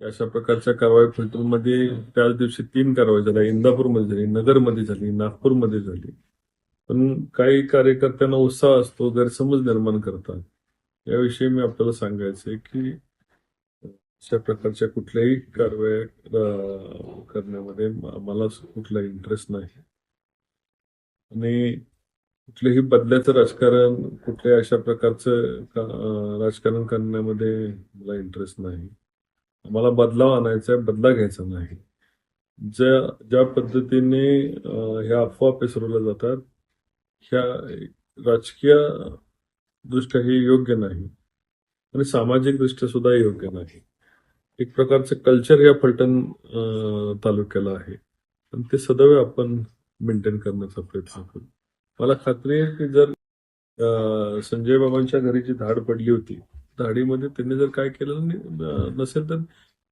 अशा प्रकारच्या कारवाई फलटणमध्ये त्याच दिवशी तीन कारवाई झाल्या. इंदापूरमध्ये झाली नगरमध्ये झाली नागपूरमध्ये झाली. पण काही कार्यकर्त्यांना उत्साह असतो गैरसमज निर्माण करतात. याविषयी मी आपल्याला सांगायचं आहे की अशा प्रकारच्या कुठल्याही कारवाया करण्यामध्ये मला कुठला इंटरेस्ट नाही. आणि कुठलंही बदल्याचं राजकारण कुठल्याही अशा प्रकारचं राजकारण करण्यामध्ये मला इंटरेस्ट नाही. मला बदलाव आणायचा आहे बदला घ्यायचा नाही. ज्या ज्या पद्धतीने ह्या अफवा पसरवल्या जातात ह्या राजकीय दृष्ट्या हे योग्य नाही. आणि सामाजिक दृष्ट्या सुद्धा योग्य नाही. एक प्रकारचं कल्चर या फलटण तालुक्याला आहे. आणि ते सदैव आपण मेंटेन करण्याचा प्रयत्न करू. मला खात्री आहे की जर संजय बाबांच्या घरी जी धाड पडली होती धाडीमध्ये त्यांनी जर काय केलं नसेल तर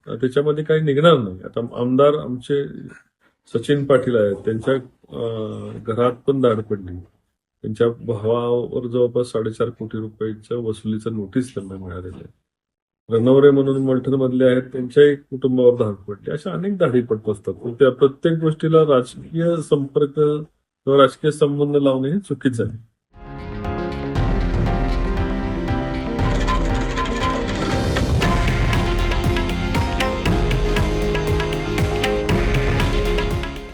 त्याच्यामध्ये काही निघणार नाही. आता आमदार आमचे सचिन पाटील आहेत. त्यांच्या घरात पण धाड पडली. त्यांच्या भावावर जवळपास साडेचार कोटी रुपयाच्या वसुलीचं नोटीस त्यांना मिळालेलं आहे. रनवरे म्हणून मलठण मधले आहेत. त्यांच्याही कुटुंबावर धाड पडली. अशा अनेक धाडी पडत असतात. त्या प्रत्येक गोष्टीला राजकीय संपर्क किंवा राजकीय संबंध लावणे हे चुकीचं आहे.